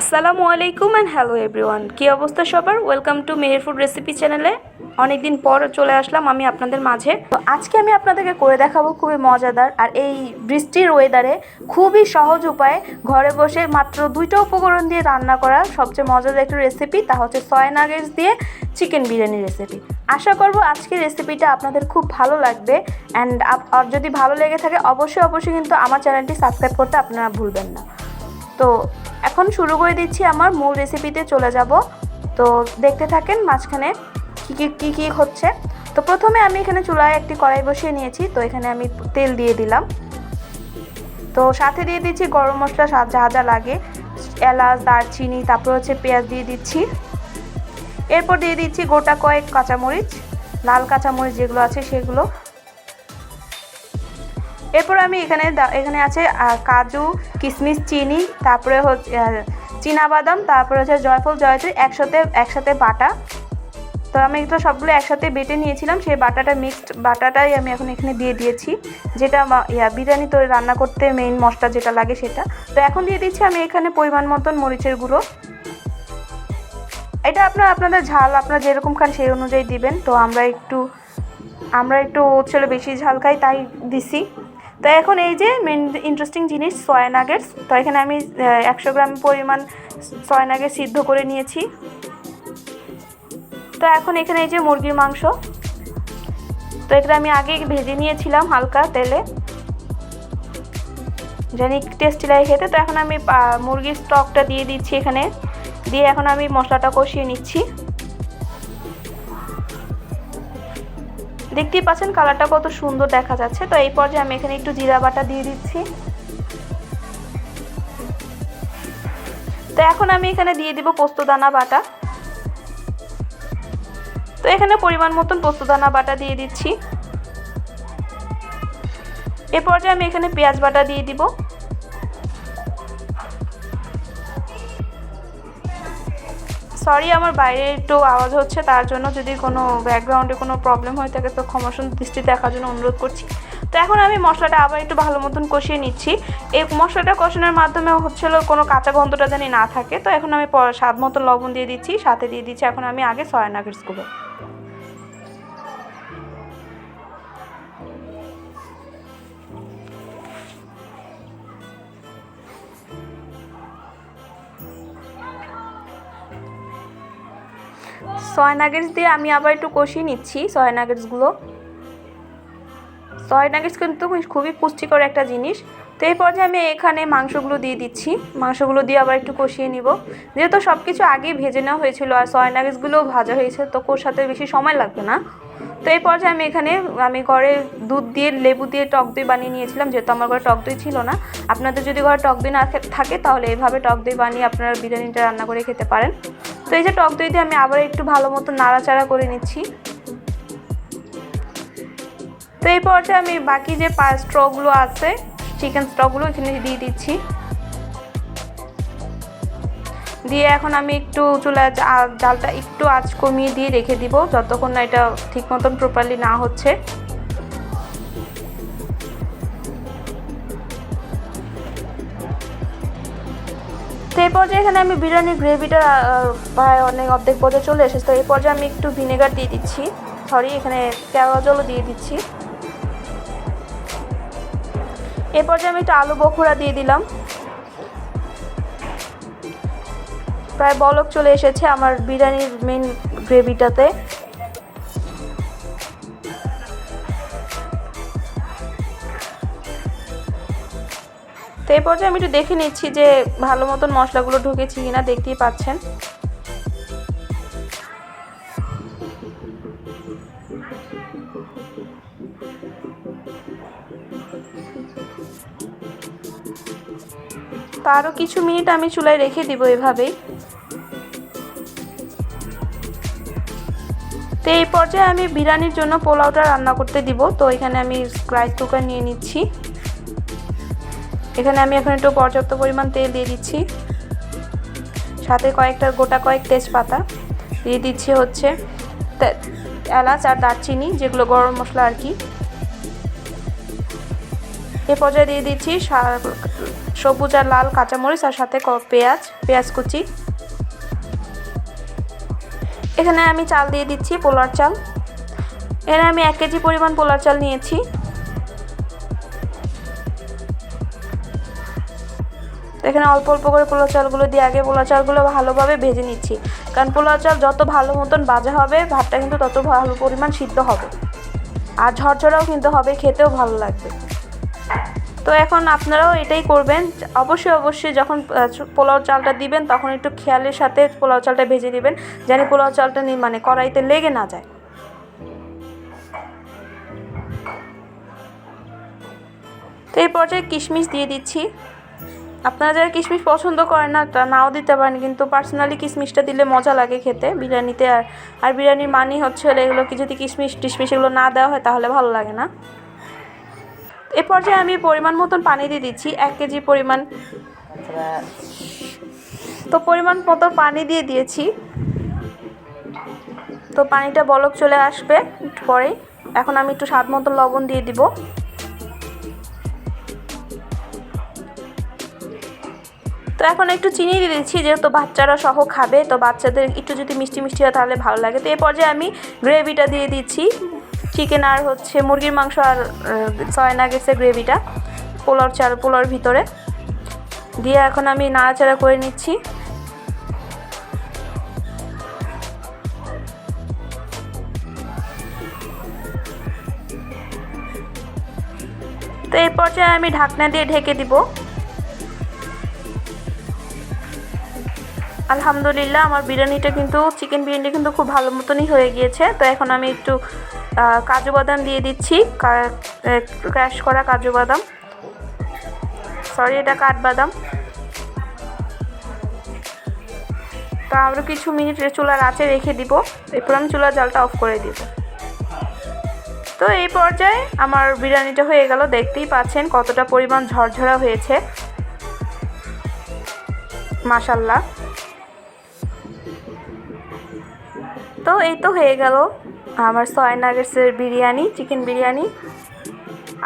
আসসালামু আলাইকুম and hello everyone কী অবস্থা সবার? Welcome to Meher food recipe চ্যানেলে অনেকদিন পর চলে আসলাম আমি আপনাদের মাঝে। তো আজকে আমি আপনাদেরকে করে দেখাবো খুবই মজাদার আর এই বৃষ্টির ওয়েদারে খুবই সহজ উপায়ে ঘরে বসে মাত্র দুইটা উপকরণ দিয়ে রান্না করা সবচেয়ে মজাদার একটা রেসিপি তা হচ্ছে সয় নাগেটস দিয়ে চিকেন বিরিয়ানি রেসিপি আশা করব আজকের রেসিপিটা আপনাদের খুব ভালো লাগবে অ্যান্ড আর যদি ভালো লেগে থাকে, অবশ্যই অবশ্যই কিন্তু আমার চ্যানেলটি সাবস্ক্রাইব করতে আপনারা ভুলবেন না। তো এখন শুরু করে দিচ্ছি আমার মূল রেসিপিতে চলে যাব। তো দেখতে থাকেন মাঝখানে কী কী কী কী হচ্ছে। তো প্রথমে আমি এখানে চুলায় একটি কড়াই বসিয়ে নিয়েছি, তো এখানে আমি তেল দিয়ে দিলাম। তো সাথে দিয়ে দিচ্ছি গরম মশলা যা যা লাগে। এলাচ, দারচিনি, তারপর হচ্ছে পেঁয়াজ দিয়ে দিচ্ছি। এরপর দিয়ে দিচ্ছি গোটা কয়েক কাঁচামরিচ, লাল কাঁচামরিচ যেগুলো আছে সেগুলো। এরপর আমি এখানে এখানে আছে কাজু কিশমিশ চিনি, তারপরে হচ্ছে বাদাম তারপরে হচ্ছে জয়ফল, জয়ত্রী, একসাথে একসাথে বাটা। তো আমি এটা সবগুলো একসাথে বেটে নিয়েছিলাম, সেই বাটাটা মিক্সড বাটাটাই আমি এখন এখানে দিয়ে দিয়েছি, যেটা ইয়া, বিরিয়ানি তো রান্না করতে মেইন মশলা যেটা লাগে সেটা। তো এখন দিয়ে দিচ্ছি আমি এখানে পরিমাণ মতন মরিচের গুঁড়ো। এটা আপনার, আপনাদের ঝাল, আপনারা যেরকম খান সেই অনুযায়ী দিবেন। তো আমরা একটু আমরা একটু ছিল বেশি ঝাল খাই, তাই দিছি। তো এখন এই যে মেন ইন্টারেস্টিং জিনিস সয়া নাগেটস তো এখানে আমি একশো গ্রাম পরিমাণ সয়া নাগেট সিদ্ধ করে নিয়েছি। তো এখন এখানে এই যে মুরগির মাংস। তো এটা আমি আগে ভেজে নিয়েছিলাম হালকা তেলে। জানি টেস্টি লাগে খেতে। তো এখন আমি মুরগির স্টকটা দিয়ে দিচ্ছি এখানে। দিয়ে এখন আমি মশলাটা কষিয়ে নিচ্ছি। দেখতেই পাচ্ছেন কালারটা কত সুন্দর দেখা যাচ্ছে। তো এই পর্যায়ে আমি এখানে একটু জিরা বাটা দিয়ে দিচ্ছি। তো এখন আমি এখানে দিয়ে দিব পোস্তদানা বাটা। তো এখানে পরিমাণ মতন পোস্তদানা বাটা দিয়ে দিচ্ছি। এ পর্যায়ে আমি এখানে পেঁয়াজ বাটা দিয়ে দিব। সরি আমার বাইরে একটু আওয়াজ হচ্ছে, তার জন্য যদি কোনো ব্যাকগ্রাউন্ডে কোনো প্রবলেম হয়ে থাকে তো ক্ষমাসুন দৃষ্টি দেখার জন্য অনুরোধ করছি। তো এখন আমি মশলাটা আবার একটু ভালো মতন কষিয়ে নিচ্ছি। এই মশলাটা কষানোর মাধ্যমে হচ্ছিল কোনো কাঁচা গন্ধটা যেন না থাকে, তো এখন আমি স্বাদ মতো লবণ দিয়ে দিচ্ছি, সাথে দিয়ে দিচ্ছি, এখন আমি আগে সয়া নাগেটসগুলো সয়া নাগেটস দিয়ে আমি আবার একটু কষিয়ে নিচ্ছি সয়া নাগেটসগুলো সয়া নাগেটস কিন্তু খুবই পুষ্টিকর একটা জিনিস। তো এই পর্যায়ে আমি এখানে মাংসগুলো দিয়ে দিচ্ছি। মাংসগুলো দিয়ে আবার একটু কষিয়ে নিব। যেহেতু সব কিছু আগেই ভেজে নেওয়া হয়েছিল আর সয়া নাগেটসগুলোও ভাজা হয়েছে, তো কষাতে বেশি সময় লাগবে না। তো এই পর্যায়ে আমি এখানে, আমি ঘরে দুধ দিয়ে, লেবু দিয়ে টক দই বানিয়ে নিয়েছিলাম, যেহেতু আমার ঘরে টক দই ছিল না। আপনাদের যদি ঘরে টক দই না থাকে, তাহলে এইভাবে টক দই বানিয়ে আপনারা বিরিয়ানিটা রান্না করে খেতে পারেন। তো এই যে টক দই দিয়ে আমি আবার একটু ভালো মতো নাড়াচাড়া করে নিচ্ছি। তো এই পর্যায়ে আমি বাকি যে স্ট্রগুলো আছে, চিকেন স্টকগুলো এখানে দিয়ে দিচ্ছি। দিয়ে এখন আমি একটু চুলা জালটা একটু আঁচ কমিয়ে দিয়ে রেখে দিব, যতক্ষণ না এটা ঠিক মতন প্রপারলি না হচ্ছে। তো এই পর্যায়ে এখানে আমি বিরিয়ানির গ্রেভিটা প্রায় অনেক অর্ধেক পর্যায়ে চলে এসেছে। তো এই পর্যায়ে আমি একটু ভিনেগার দিয়ে দিচ্ছি। সরি এখানে কেওড়া জলও দিয়ে দিচ্ছি। এ পর্যায়ে আমি একটু আলু বখুড়া দিয়ে দিলাম। প্রায় বলক চলে এসেছে আমার বিরিয়ানির মেন গ্রেভিটাতে তো এই পর্যায়ে আমি একটু দেখে নিচ্ছি যে ভালো মতন মশলাগুলো ঢুকেছি কিনা, দেখতেই পাচ্ছেন। তো আরও কিছু মিনিট আমি চুলায় রেখে দিব এভাবেই। তো এই পর্যায়ে আমি বিরিয়ানির জন্য পোলাওটা রান্না করতে দিব। তো এখানে আমি রাইস কুকার নিয়ে নিচ্ছি। এখানে আমি এখন একটু পর্যাপ্ত পরিমাণ তেল দিয়ে দিচ্ছি। সাথে কয়েকটা গোটা কয়েক তেজপাতা দিয়ে দিচ্ছি হচ্ছে এলাচ আর দারচিনি, যেগুলো গরম মশলা আর কি। এ পর্যায়ে দিয়ে দিচ্ছি সবুজ আর লাল কাঁচামরিচ আর সাথে পেঁয়াজ পেঁয়াজ কুচি। এখানে আমি চাল দিয়ে দিচ্ছি পোলার চাল। এখানে আমি এক কেজি পরিমাণ পোলার চাল নিয়েছি। এখানে অল্প অল্প করে পোলাও চালগুলো দিয়ে আগে পোলাও চালগুলো ভালোভাবে ভেজে নিচ্ছি। কারণ পোলাও চাল যত ভালো মতন বাজা হবে, ভাতটা কিন্তু তত ভালো পরিমাণ সিদ্ধ হবে। আর ঝরঝরাও কিন্তু হবে, খেতেও ভালো লাগবে। তো এখন আপনারাও এটাই করবেন। অবশ্যই অবশ্যই যখন পোলাও চালটা দিবেন, তখন একটু খেয়ালের সাথে পোলাও চালটা ভেজে দিবেন, যেন পোলাও চালটা মানে কড়াইতে লেগে না যায়। তো এই পর্যায়ে কিশমিশ দিয়ে দিচ্ছি। আপনারা যারা কিশমিশ পছন্দ করেন না, তা নাও দিতে পারেন, কিন্তু পার্সোনালি কিশমিশটা দিলে মজা লাগে খেতে। বিরিয়ানিতে আর আর বিরিয়ানির মানি হচ্ছে এগুলো কি যদি কিশমিশ টিশমিশ এগুলো না দেওয়া হয়, তাহলে ভালো লাগে না। এ পর্যায়ে আমি পরিমাণ মতন পানি দিয়ে দিচ্ছি, এক কেজি পরিমাণ। তো পরিমাণ মতো পানি দিয়ে দিয়েছি। তো পানিটা বলক চলে আসবে একটু পরেই। এখন আমি একটু স্বাদ মতো লবণ দিয়ে দিব। তো এখন একটু চিনি দিয়ে দিচ্ছি, যেহেতু বাচ্চারা সহ খাবে, তো বাচ্চাদের একটু যদি মিষ্টি মিষ্টি হয় তাহলে ভালো লাগে। তো এই পর্যায়ে আমি গ্রেভিটা দিয়ে দিচ্ছি। চিকেন আর হচ্ছে মুরগির মাংস আর সয় নাগেটসের গ্রেভিটা পোলাওর চাল পোলাওর ভিতরে। দিয়ে এখন আমি নাড়াচাড়া করে নিচ্ছি। তো এই পর্যায়ে আমি ঢাকনা দিয়ে ঢেকে দিব। আলহামদুলিল্লাহ, আমার বিরিয়ানিটা কিন্তু চিকেন বিরিয়ানিটা কিন্তু খুব ভালো মতনই হয়ে গিয়েছে। তো এখন আমি একটু কাজু বাদাম দিয়ে দিচ্ছি। ক্র্যাশ করা কাজু বাদাম। সরি এটা কাঠবাদাম। তা আরও কিছু মিনিট চুলার আঁচে রেখে দিব। এরপর আমি চুলার জালটা অফ করে দিব। তো এই পর্যায়ে আমার বিরিয়ানিটা হয়ে গেল। দেখতেই পাচ্ছেন কতটা পরিমাণ ঝরঝরা হয়েছে। মাশাল্লাহ তো এই তো হয়ে গেল। আমার সয় নাগেটসের বিরিয়ানি চিকেন বিরিয়ানি।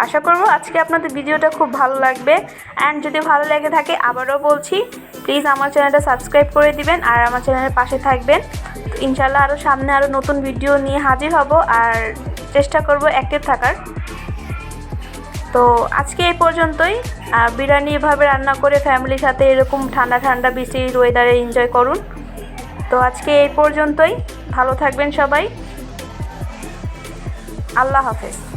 আশা করব আজকে আপনাদের ভিডিওটা খুব ভালো লাগবে। অ্যান্ড যদি ভালো লেগে থাকে, আবারও বলছি প্লিজ আমার চ্যানেলটা সাবস্ক্রাইব করে দিবেন আর আমার চ্যানেলের পাশে থাকবেন। ইনশাল্লাহ আরও সামনে আরও নতুন ভিডিও নিয়ে হাজির হব আর চেষ্টা করব অ্যাক্টিভ থাকার। তো আজকে এই পর্যন্তই। বিরিয়ানি এভাবে রান্না করে ফ্যামিলির সাথে এরকম ঠান্ডা ঠান্ডা বৃষ্টির ওয়েদারে এনজয় করুন। তো আজকে এই পর্যন্তই। ভালো থাকবেন সবাই। আল্লাহ হাফেজ।